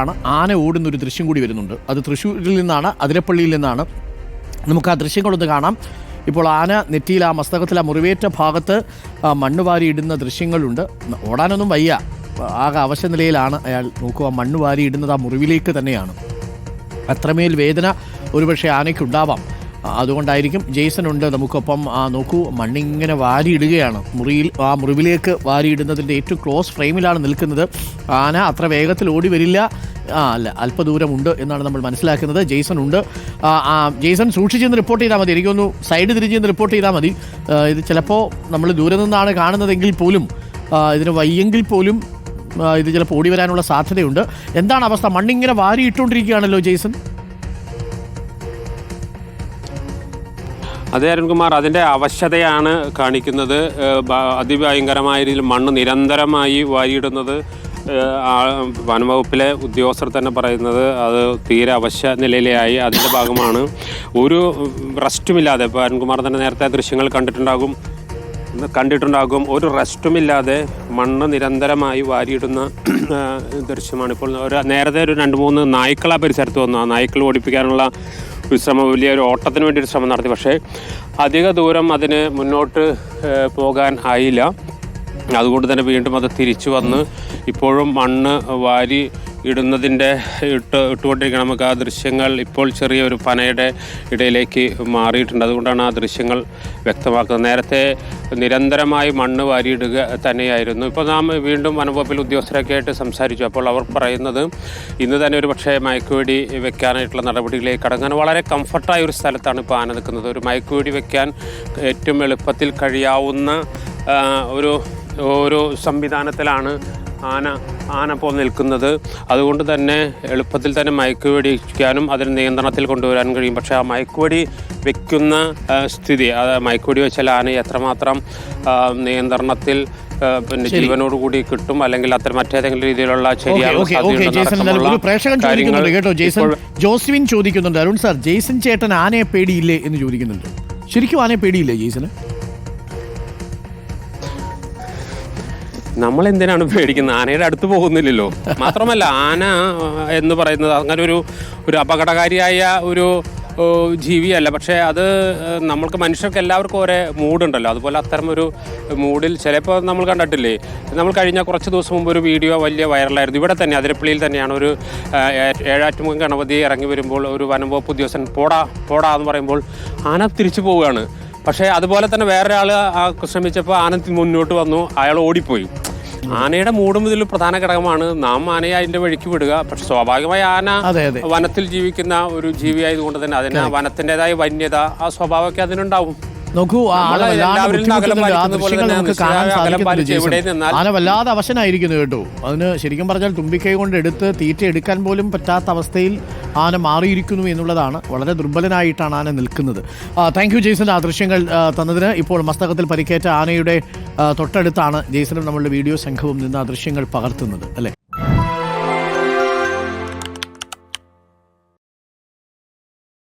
ആണ്. ആന ഓടുന്ന ഒരു ദൃശ്യം കൂടി വരുന്നുണ്ട്. അത് തൃശ്ശൂരിൽ നിന്നാണ് അതിരപ്പള്ളിയിൽ നിന്നാണ്. നമുക്ക് ആ ദൃശ്യങ്ങളൊന്ന് കാണാം. ഇപ്പോൾ ആന നെറ്റിയിൽ ആ മസ്തകത്തിൽ ആ മുറിവേറ്റ ഭാഗത്ത് മണ്ണ് ഇടുന്ന ദൃശ്യങ്ങളുണ്ട്. ഓടാനൊന്നും വയ്യ. ആകെ അവശ നിലയിലാണ് അയാൾ നോക്കുക. മണ്ണ് ഇടുന്നത് ആ മുറിവിലേക്ക് തന്നെയാണ്. അത്രമേൽ വേദന ഒരുപക്ഷെ ആനയ്ക്കുണ്ടാവാം. അതുകൊണ്ടായിരിക്കും ജെയ്സൺ ഉണ്ട് നമുക്കൊപ്പം നോക്കൂ മണ്ണിങ്ങനെ വാരിയിടുകയാണ്. മുറിയിൽ ആ മുറിവിലേക്ക് വാരിയിടുന്നതിന്റെ ഏറ്റവും ക്ലോസ് ഫ്രെയിമിലാണ് നിൽക്കുന്നത്. ആന അത്ര വേഗത്തിൽ ഓടി വരില്ല. ആ അല്ല അല്പദൂരമുണ്ട് എന്നാണ് നമ്മൾ മനസ്സിലാക്കുന്നത്. ജെയ്സൺ ഉണ്ട് ജെയ്സൺ സൂക്ഷിച്ചെന്ന് റിപ്പോർട്ട് ചെയ്താൽ മതി. എനിക്കൊന്ന് സൈഡ് തിരിച്ചെന്ന് റിപ്പോർട്ട് ചെയ്താൽ മതി. ഇത് ചിലപ്പോൾ നമ്മൾ ദൂരെ നിന്നാണ് കാണുന്നതെങ്കിൽ പോലും ഇതിന് വയ്യെങ്കിൽ പോലും ഇത് ചിലപ്പോൾ ഓടി വരാനുള്ള സാധ്യതയുണ്ട്. എന്താണ് അവസ്ഥ? മണ്ണിങ്ങനെ വാരിയിട്ടുകൊണ്ടിരിക്കുകയാണല്ലോ ജെയ്സൺ. അതെ അരുൺകുമാർ. അതിന്റെ അവശതയാണ് കാണിക്കുന്നത്. അതിഭയങ്കരമായ രീതിയിൽ മണ്ണ് നിരന്തരമായി വാരിയിടുന്നത് വനംവകുപ്പിലെ ഉദ്യോഗസ്ഥർ തന്നെ പറയുന്നത് അത് തീരെ അവശ്യ നിലയിലായി. അതിന്റെ ഭാഗമാണ് ഒരു റെസ്റ്റുമില്ലാതെ ഇപ്പോൾ അരുൺകുമാർ തന്നെ നേരത്തെ ദൃശ്യങ്ങൾ കണ്ടിട്ടുണ്ടാകും കണ്ടിട്ടുണ്ടാകും. ഒരു റെസ്റ്റുമില്ലാതെ മണ്ണ് നിരന്തരമായി വാരിയിടുന്ന ദൃശ്യമാണ് ഇപ്പോൾ ഒരു നേരത്തെ ഒരു രണ്ട് മൂന്ന് നായ്ക്കളാ പരിസരത്ത് വന്നു. ആ നായ്ക്കൾ ഓടിപ്പിക്കാനുള്ള ഒരു ശ്രമം വലിയ ഒരു ഓട്ടത്തിന് വേണ്ടി ഒരു ശ്രമം നടത്തി. പക്ഷേ അധിക ദൂരം അതിന് മുന്നോട്ട് പോകാൻ ആയില്ല. അതുകൊണ്ട് തന്നെ വീണ്ടും അത് തിരിച്ചു വന്ന് ഇപ്പോഴും മണ്ണ് വാരി ഇടുന്നതിന്റെ ഇട്ട് ഇട്ടുകൊണ്ടിരിക്കണം നമുക്ക് ആ ദൃശ്യങ്ങൾ ഇപ്പോൾ ചെറിയൊരു പനയുടെ ഇടയിലേക്ക് മാറിയിട്ടുണ്ട്. അതുകൊണ്ടാണ് ആ ദൃശ്യങ്ങൾ വ്യക്തമാക്കുന്നത്. നേരത്തെ നിരന്തരമായി മണ്ണ് വാരിയിടുക തന്നെയായിരുന്നു. ഇപ്പോൾ നാം വീണ്ടും വനംവകുപ്പിൽ ഉദ്യോഗസ്ഥരൊക്കെ ആയിട്ട് സംസാരിച്ചു. അപ്പോൾ അവർ പറയുന്നത് ഇന്ന് തന്നെ ഒരു പക്ഷേ മയക്കുവെടി വെക്കാനായിട്ടുള്ള നടപടികളിലേക്ക് കടങ്ങാൻ വളരെ കംഫർട്ടായ ഒരു സ്ഥലത്താണ് ഇപ്പോൾ ആന നിൽക്കുന്നത്. ഒരു മയക്കുവെടി വെക്കാൻ ഏറ്റവും എളുപ്പത്തിൽ കഴിയാവുന്ന ഒരു ഒരു സംവിധാനത്തിലാണ് ആന ആന ഇപ്പോൾ നിൽക്കുന്നത്. അതുകൊണ്ട് തന്നെ എളുപ്പത്തിൽ തന്നെ മയക്കുവെടിക്കാനും അതിന് നിയന്ത്രണത്തിൽ കൊണ്ടുവരാനും കഴിയും. പക്ഷേ ആ മയക്കുവെടി വെക്കുന്ന സ്ഥിതി അത് മയക്കുവെടി വെച്ചാൽ ആന എത്രമാത്രം നിയന്ത്രണത്തിൽ പിന്നെ ജീവനോട് കൂടി കിട്ടും അല്ലെങ്കിൽ അത്ര മറ്റേതെങ്കിലും രീതിയിലുള്ള പ്രേക്ഷകൻ ചോദിക്കുന്നുണ്ട് കേട്ടോ. ജോസ്വിൻ ചോദിക്കുന്നുണ്ട്. അരുൺ സാർ ജെയ്സൺ ചേട്ടൻ ആനയെ പേടിയില്ലേ എന്ന് ചോദിക്കുന്നുണ്ട്. ശരിക്കും ആനയെ പേടിയില്ലേ ജെയ്സന് നമ്മൾ എന്തിനാണ് പേടിക്കുന്നത്? ആനയുടെ അടുത്ത് പോകുന്നില്ലല്ലോ. മാത്രമല്ല ആന എന്ന് പറയുന്നത് അങ്ങനെ ഒരു ഒരു അപകടകാരിയായ ഒരു ജീവിയല്ല. പക്ഷേ അത് നമ്മൾക്ക് മനുഷ്യർക്ക് എല്ലാവർക്കും ഒരേ മൂഡുണ്ടല്ലോ. അതുപോലെ അത്തരം ഒരു മൂഡിൽ ചിലപ്പോൾ നമ്മൾ കണ്ടിട്ടില്ലേ? നമ്മൾ കഴിഞ്ഞ കുറച്ച് ദിവസം മുമ്പ് ഒരു വീഡിയോ വലിയ വൈറലായിരുന്നു. ഇവിടെ തന്നെ അതിരപ്പള്ളിയിൽ തന്നെയാണ് ഒരു ഏഴാറ്റുമുഖം ഗണപതി ഇറങ്ങി വരുമ്പോൾ ഒരു വനംവകുപ്പ് ഉദ്യോഗസ്ഥൻ പോടാ പോടാ എന്ന് പറയുമ്പോൾ ആന തിരിച്ചു പോവുകയാണ്. പക്ഷേ അതുപോലെ തന്നെ വേറൊരാൾ ശ്രമിച്ചപ്പോൾ ആന മുന്നോട്ട് വന്നു അയാൾ ഓടിപ്പോയി. ആനയുടെ മൂടും ഇതിൽ പ്രധാന ഘടകമാണ് നാം ആനയെ അതിന്റെ വഴിക്ക് വിടുക. പക്ഷെ സ്വാഭാവികമായി ആന വനത്തിൽ ജീവിക്കുന്ന ഒരു ജീവിയായതുകൊണ്ട് തന്നെ അതിന് വനത്തിന്റെതായ വന്യത ആ സ്വഭാവമൊക്കെ അതിനുണ്ടാവും. നോക്കൂ ആന വല്ലാതെ അവശനായിരിക്കുന്നു കേട്ടോ. അതിന് ശരിക്കും പറഞ്ഞാൽ തുമ്പിക്കൈ കൊണ്ട് എടുത്ത് തീറ്റ എടുക്കാൻ പോലും പറ്റാത്ത അവസ്ഥയിൽ ആന മാറിയിരിക്കുന്നു എന്നുള്ളതാണ്. വളരെ ദുർബലനായിട്ടാണ് ആന നിൽക്കുന്നത്. Thank you Jaison. ആ ദൃശ്യങ്ങൾ തന്നതിന് ഇപ്പോൾ മസ്തകത്തിൽ പരിക്കേറ്റ ആനയുടെ തൊട്ടടുത്താണ് ജെയ്സനും നമ്മളുടെ വീഡിയോ സംഘവും നിന്ന് ആ ദൃശ്യങ്ങൾ പകർത്തുന്നത് അല്ലേ?